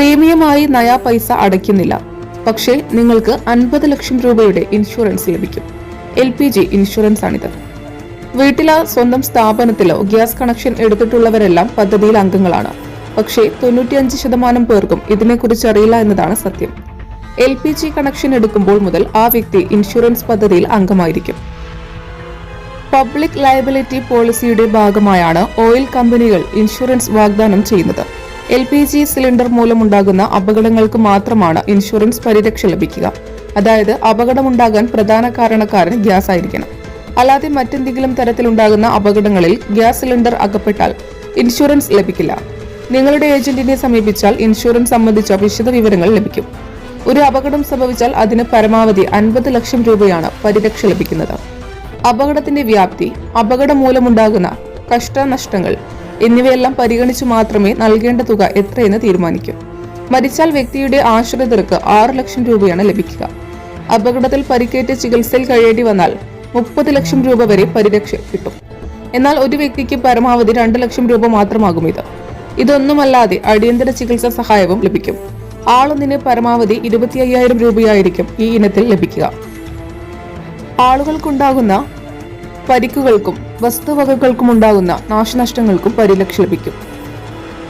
പ്രീമിയമായി നയാ പൈസ അടയ്ക്കുന്നില്ല. പക്ഷേ നിങ്ങൾക്ക് അൻപത് ലക്ഷം രൂപയുടെ ഇൻഷുറൻസ് ലഭിക്കും. എൽ പി ജി ഇൻഷുറൻസ് ആണിത് വീട്ടിലോ സ്വന്തം സ്ഥാപനത്തിലോ ഗ്യാസ് കണക്ഷൻ എടുത്തിട്ടുള്ളവരെല്ലാം പദ്ധതിയിൽ അംഗങ്ങളാണ്. പക്ഷേ തൊണ്ണൂറ്റിയഞ്ച് ശതമാനം പേർക്കും ഇതിനെക്കുറിച്ച് അറിയില്ല എന്നതാണ് സത്യം. എൽ പി ജി കണക്ഷൻ എടുക്കുമ്പോൾ മുതൽ ആ വ്യക്തി ഇൻഷുറൻസ് പദ്ധതിയിൽ അംഗമായിരിക്കും. പബ്ലിക് ലയബിലിറ്റി പോളിസിയുടെ ഭാഗമായാണ് ഓയിൽ കമ്പനികൾ ഇൻഷുറൻസ് വാഗ്ദാനം ചെയ്യുന്നത്. എൽ പി ജി സിലിണ്ടർ മൂലമുണ്ടാകുന്ന അപകടങ്ങൾക്ക് മാത്രമാണ് ഇൻഷുറൻസ് പരിരക്ഷ ലഭിക്കുക. അതായത് അപകടമുണ്ടാകാൻ പ്രധാന കാരണക്കാരൻ ഗ്യാസ് ആയിരിക്കണം. അല്ലാതെ മറ്റെന്തെങ്കിലും തരത്തിലുണ്ടാകുന്ന അപകടങ്ങളിൽ ഗ്യാസ് സിലിണ്ടർ അകപ്പെട്ടാൽ ഇൻഷുറൻസ് ലഭിക്കില്ല. നിങ്ങളുടെ ഏജന്റിനെ സമീപിച്ചാൽ ഇൻഷുറൻസ് സംബന്ധിച്ച വിശദ വിവരങ്ങൾ ലഭിക്കും. ഒരു അപകടം സംഭവിച്ചാൽ അതിന് പരമാവധി അൻപത് ലക്ഷം രൂപയാണ് പരിരക്ഷ ലഭിക്കുന്നത്. അപകടത്തിന്റെ വ്യാപ്തി അപകടം മൂലമുണ്ടാകുന്ന കഷ്ടനഷ്ടങ്ങൾ എന്നിവയെല്ലാം പരിഗണിച്ചു മാത്രമേ നൽകേണ്ട തുക എത്രയെന്ന് തീരുമാനിക്കൂ. മരിച്ചാൽ വ്യക്തിയുടെ ആശ്രിതർക്ക് ആറ് ലക്ഷം രൂപയാണ് ലഭിക്കുക. അപകടത്തിൽ പരിക്കേറ്റ് ചികിത്സയിൽ കഴിയേണ്ടി വന്നാൽ മുപ്പത് ലക്ഷം രൂപ വരെ പരിരക്ഷ കിട്ടും. എന്നാൽ ഒരു വ്യക്തിക്ക് പരമാവധി രണ്ട് ലക്ഷം രൂപ മാത്രമാകും ഇത്. ഇതൊന്നുമല്ലാതെ അടിയന്തര ചികിത്സാ സഹായവും ലഭിക്കും. ആളൊന്നിന് പരമാവധി ഇരുപത്തി അയ്യായിരം രൂപയായിരിക്കും ഈ ഇനത്തിൽ ലഭിക്കുക. ആളുകൾക്കുണ്ടാകുന്ന പരിക്കുകൾക്കും വസ്തുവകകൾക്കും ഉണ്ടാകുന്ന നാശനഷ്ടങ്ങൾക്കും പരിരക്ഷ ലഭിക്കും.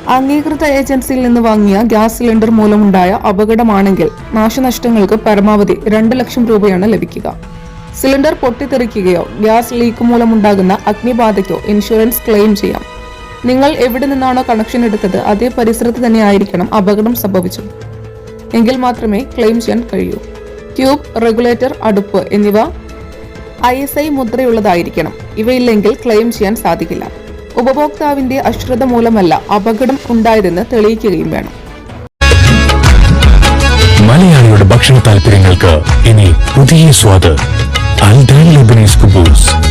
അംഗീകൃത ഏജൻസിയിൽ നിന്ന് വാങ്ങിയ ഗ്യാസ് സിലിണ്ടർ മൂലമുണ്ടായ അപകടമാണെങ്കിൽ നാശനഷ്ടങ്ങൾക്ക് പരമാവധി രണ്ട് ലക്ഷം രൂപയാണ് ലഭിക്കുക. സിലിണ്ടർ പൊട്ടിത്തെറിക്കുകയോ ഗ്യാസ് ലീക്ക് മൂലമുണ്ടാകുന്ന അഗ്നിബാധയ്ക്കോ ഇൻഷുറൻസ് ക്ലെയിം ചെയ്യാം. നിങ്ങൾ എവിടെ നിന്നാണോ കണക്ഷൻ എടുത്തത് അതേ പരിസരത്ത് തന്നെ ആയിരിക്കണം അപകടം സംഭവിച്ചത്. എങ്കിൽ മാത്രമേ ക്ലെയിം ചെയ്യാൻ കഴിയൂ. ട്യൂബ് റെഗുലേറ്റർ അടുപ്പ് എന്നിവ ഐ എസ് ഐ മുദ്രയുള്ളതായിരിക്കണം. ഇവയില്ലെങ്കിൽ ക്ലെയിം ചെയ്യാൻ സാധിക്കില്ല. ഉപഭോക്താവിന്റെ അശ്രദ്ധ മൂലമല്ല അപകടം ഉണ്ടായതെന്ന് തെളിയിക്കുകയും വേണം. മലയാളിയുടെ ഭക്ഷണ താല്പര്യങ്ങൾക്ക് ഇനി പുതിയ സ്വാദ്. അൽദാൻ ലബനീസ് കുബൂസ്.